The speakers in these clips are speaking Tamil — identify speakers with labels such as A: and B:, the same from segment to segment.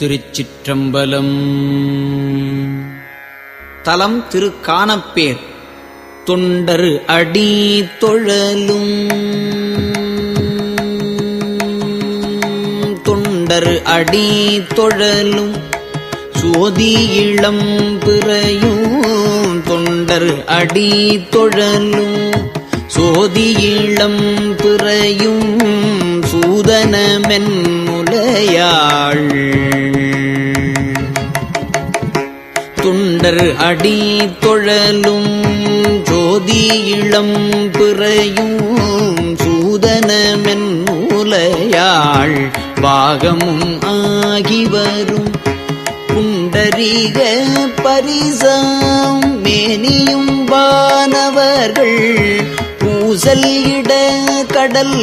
A: திருச்சிற்றம்பலம். தலம் திரு காணப்பேர் தொண்டரு அடி தொழலும். தொண்டரு அடி தொழலும் சோதி இளம் பிறையும். தொண்டர் அடி தொழலும் சோதி இளம் பிறையும். சூதனமென் முலையாள் துண்டர் அடி தொழலும் ஜோதி இளம் பிறையும் சூதனமென் மூலையாள் பாகமும் ஆகி வரும். புண்டரீக பரிசாம் மேனியும் வானவர்கள் பூசல் இட கடல்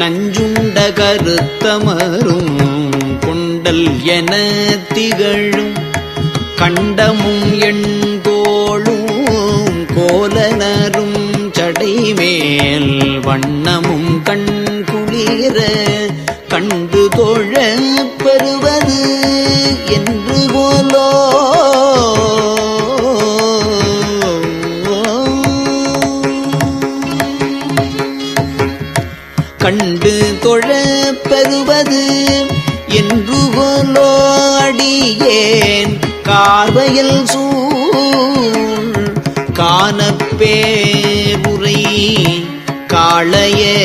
A: நஞ்சுண்ட கருத்தமரும் கொண்டல் என திகழும். கண்டமும் எண்தோளும் கோலனரும் சடைமேல் வண்ணமும் கண் குளிர கண்டு தோழ பெறுவது என்று போலோ. கண்டு தொழ பெறுவது என்று போலோ. அடியேன் கார்வையில் சூழ் காணப்பேருரை காளையே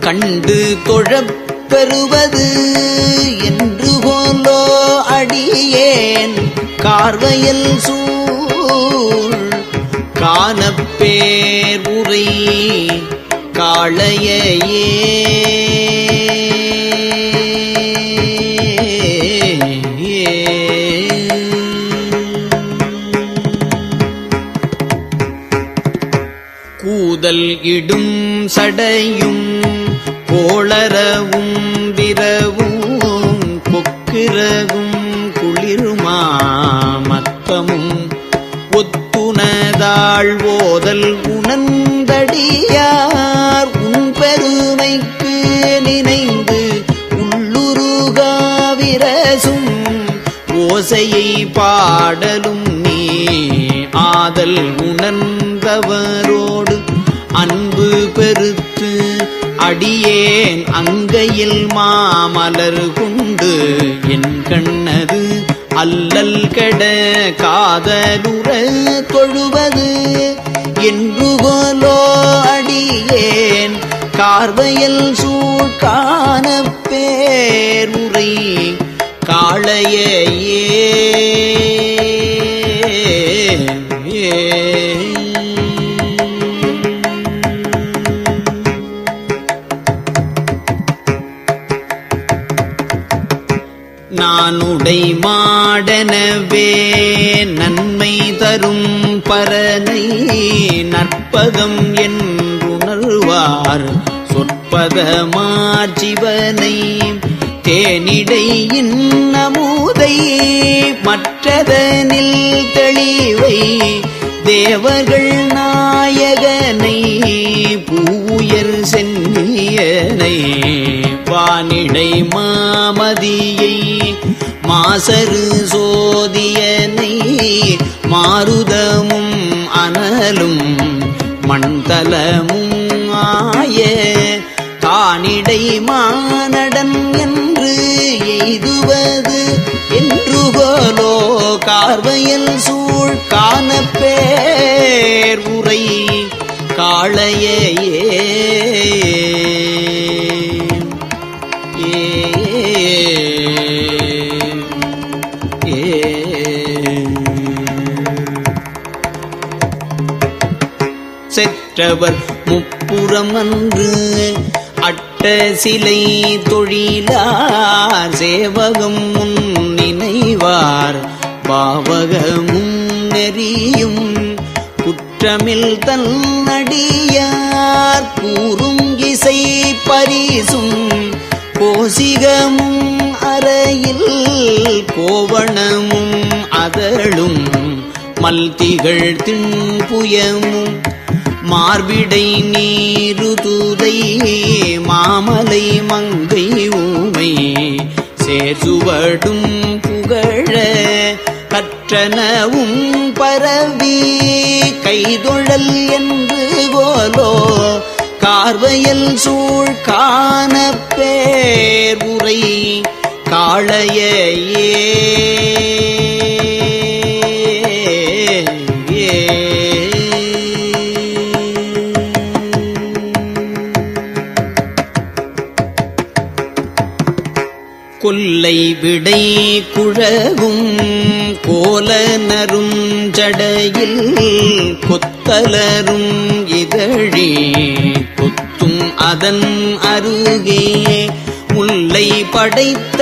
A: கண்டு தொழப்பெறுவது என்று போலோ அடியேன். கார்வையில் சூழ் காணப்பேர் உரை காளையே கோலல் இடும் சடையும் கோளரவும் விரவும் கொக்கிரவும் குளிருமா மத்தமும் ஒத்துணதாள் ஓதல் உணர்ந்தடியார் உன் பெருமைக்கு நினைந்து உள்ளுருகாவிரசும் ஓசையை பாடலும் நீ ஆதல் உணர்ந்தவரோ பெருத்து அடியேன் அங்கையில் மாமலர் கொண்டு. என் கண்ணது அல்லல் கெட காதலுற தொழுவது. என்று போலோ அடியேன் கார்வையில் சூழ்கான பேருரை காளையே. ஏ. நானுடை மாடனவே நன்மை தரும் பரனை நற்பதம் என்றுணர்வார். சொற்பதமார் தேனிடை தேனிடையின் மற்றதனில் தெளிவை தேவர்கள் நாயகனை பூயர் சென்னியனை வானிடை மாமதியை மாசரு சோதியனை மாருதமும் அனலும் மண்தலமும் ஆய காணிடை மானடன் என்று எய்துவது என்று போலோ கார்வையில் சூழ் காணப்பேர் உரை காளையே பெற்றவர் முப்புறம் அன்று அட்ட சிலை தொழிலார் சேவகம் முன் நினைவார். பாவகமும் நெறியும் குற்றமில் தன்னடியார். கூறும் இசை பரிசும் கோசிகமும் அறையில் கோவணமும் அதழும். மல்திகள் திண்புயமும் மார்பிடை நீருதுதை மாமலை மங்கை ஊமை. சேர்சுவடும் புகழ கற்றனவும் பரவி கைதொழல் என்று போலோ கார்வயல் சூழ் காண பேர் உரை காளையே. கொல்லை விடை குழவும் கோலனரும் ஜடையில் கொத்தலரும் இதழே கொத்தும் அதன் அருகே முல்லை படைத்த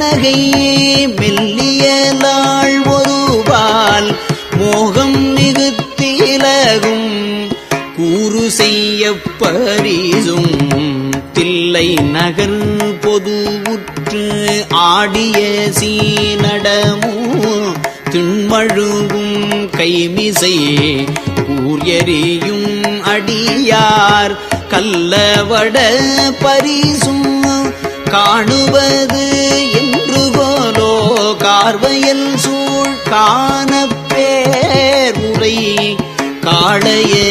A: நகையே மெல்லியலாள் ஒருவால் மோகம் மிகுத்திலகும் கூறு செய்ய பரிசும் தில்லை நகர் பொதுவும் பொதுவுற்று ஆடிய சீனடமும் திண்மழுவும் கைமிசை கூரியறியும் அடியார் கல்லவட பரிசும் காணுவது என்று போலோ கார்வயல் சூழ் காண உரை காளையே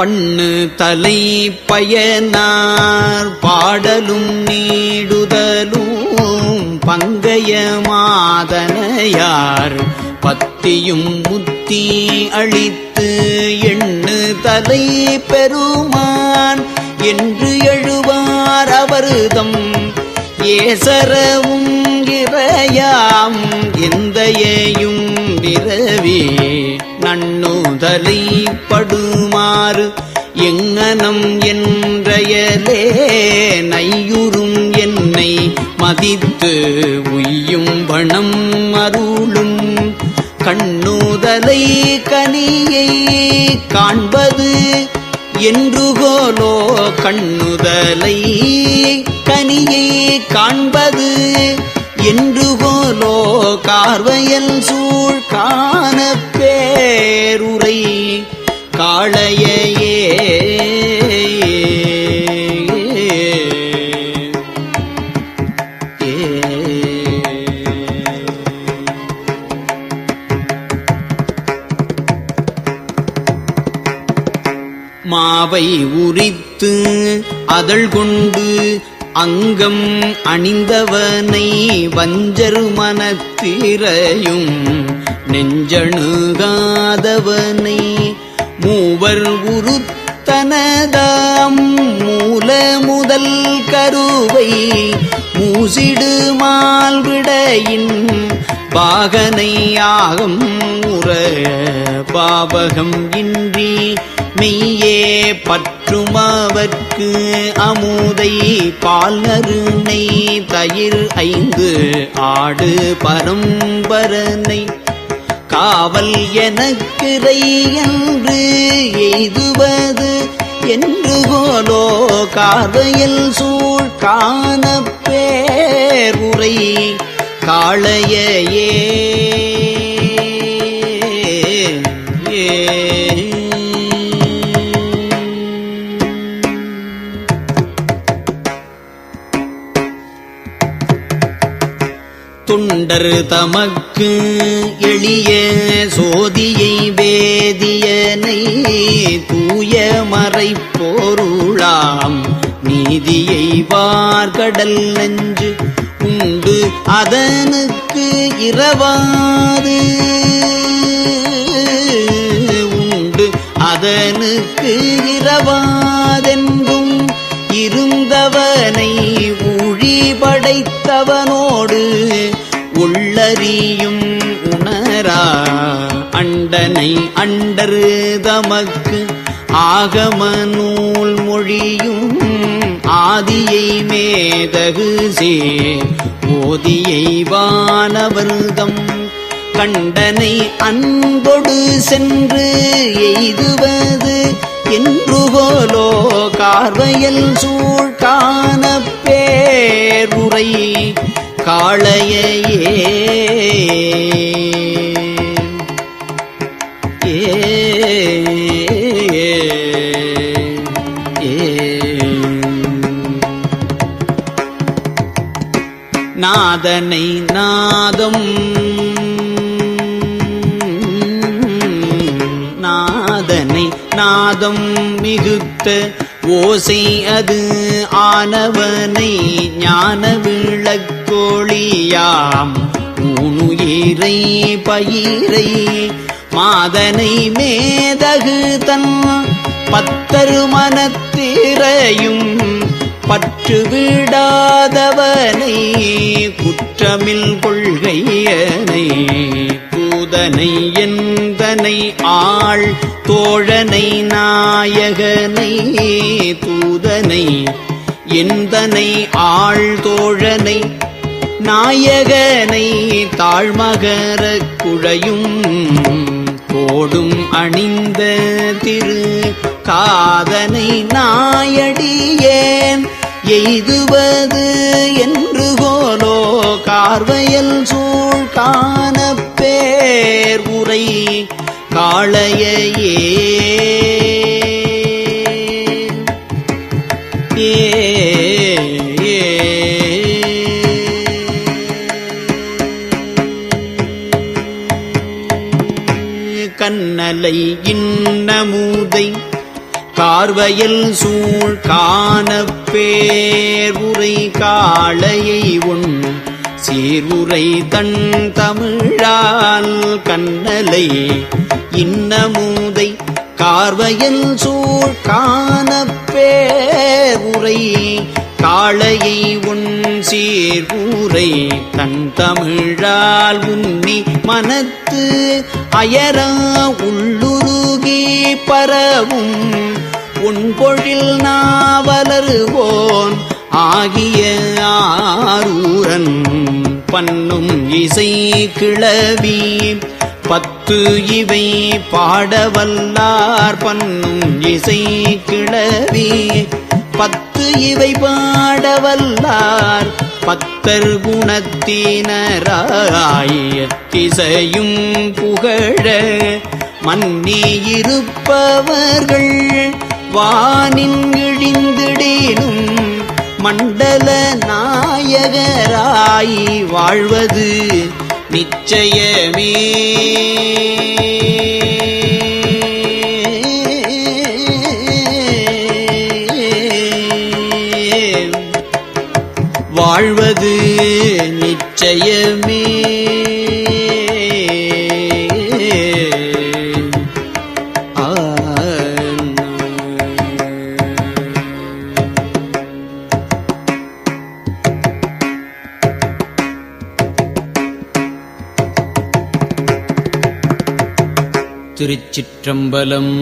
A: பண்ணு தலை பயனார். பாடலும் நீடுதலும் பங்கைய மாதனையார். பத்தியும் முத்தி அழித்து எண்ணு தலை பெருமான். என்று எழுவார் அவருதம். ஏசரவும் இறையாம். எந்தையையும் விரவி கண்ணுதலை படுமாறு எங்கனம் என்றயலே நையுறும் என்னை மதித்து உய்யும் வனம் அருளும். கண்ணுதலை கனியை காண்பது என்றுகோலோ கண்ணுதலை கனியை காண்பது என்றுகோலோ கார்வையல் சூழ் காண பேருரை காளையே. மாவை உரித்து அதழ் கொண்டு அங்கம் அணிந்தவனை வஞ்சரு மனத்திரையும் நெஞ்சணுகாதவனை மூவர் உருத்தனதாம் மூல முதல் கருவை மூசிடு மால்விடையின் பாகனையாகும் உற பாவகம் இன்றி மெய்யே பற்றுமவர்க்கு அமுதை பால் நறுனை தயிர் ஐந்து ஆடு பரம்பரனை காவல் எனக்கு என்று எய்துவது என்று போலோ காதையில் சூழ் காண பேருரை காளையே துண்டர் தமக்கு எளிய சோதியை வேதியனை தூய மறைப்போருளாம் நீதியை வார்கடல் நஞ்சு உண்டு. அதனுக்கு இரவாது உண்டு. அதனுக்கு இரவாதென்றும் இருந்தவனை ஊழி படைத்தவனோடு உள்ளறியும் உணரா அண்டனை அண்டரு தமக்கு ஆகம நூல் மொழியும் ஆதியை மேதகு சே ஓதியை வானவர்தம் கண்டனை அன்பொடு சென்று எய்துவது என்றுகோலோ கார்வையல் சூழ்கான பேருரை காளையே நாதனை நாதம். நாதனை நாதம் மிகுத்த ஓசை அது ஆனவனை ஞான விளக்கோழியாம் ஊனுயிரை பயிரை மாதனை மேதகு தன் பத்தரு மனத்திரையும் பற்று விடாதவனை குற்றமில் கொள்கையனை பூதனை எந்தனை ஆள் தோழனை நாயகனை தூதனை எந்தனை ஆள் தோழனை நாயகனை தாழ்மகர குழையும் போடும் அணிந்த திரு காதனை நாயடியேன். எய்துவது என்று கோலோ கார்வையல் சூழ் காண பேர் உரை. காளையே கண்ணலை இன்னமுதை கார்வயல் சூழ் காணப்பேருரை காளையை உன் சீருரை தன் தமிழால் கண்ணலை. இன்னமுதை கார்வயல் சூழ் காணப்பேருரை காளையை உன் சீர்கூரை தன் தமிழால் உன்னி மனத்து அயரா உள்ளுருகி பரவும் உன் பொழில் நாவலருவோன் ஆகிய ஆரூரன் பண்ணும் இசை கிளவி பத்து இவை பாடவல்லார் பண்ணும் இசை கிளவி பத்து இவை பாடவல்லார். பத்தர் குணத்தினராயத்திசையும் புகழ மன்னி இருப்பவர்கள் வானின் இழிந்திடேனும் மண்டல நாயகராய் வாழ்வது நிச்சயமே. திருச்சிற்றம்பலம்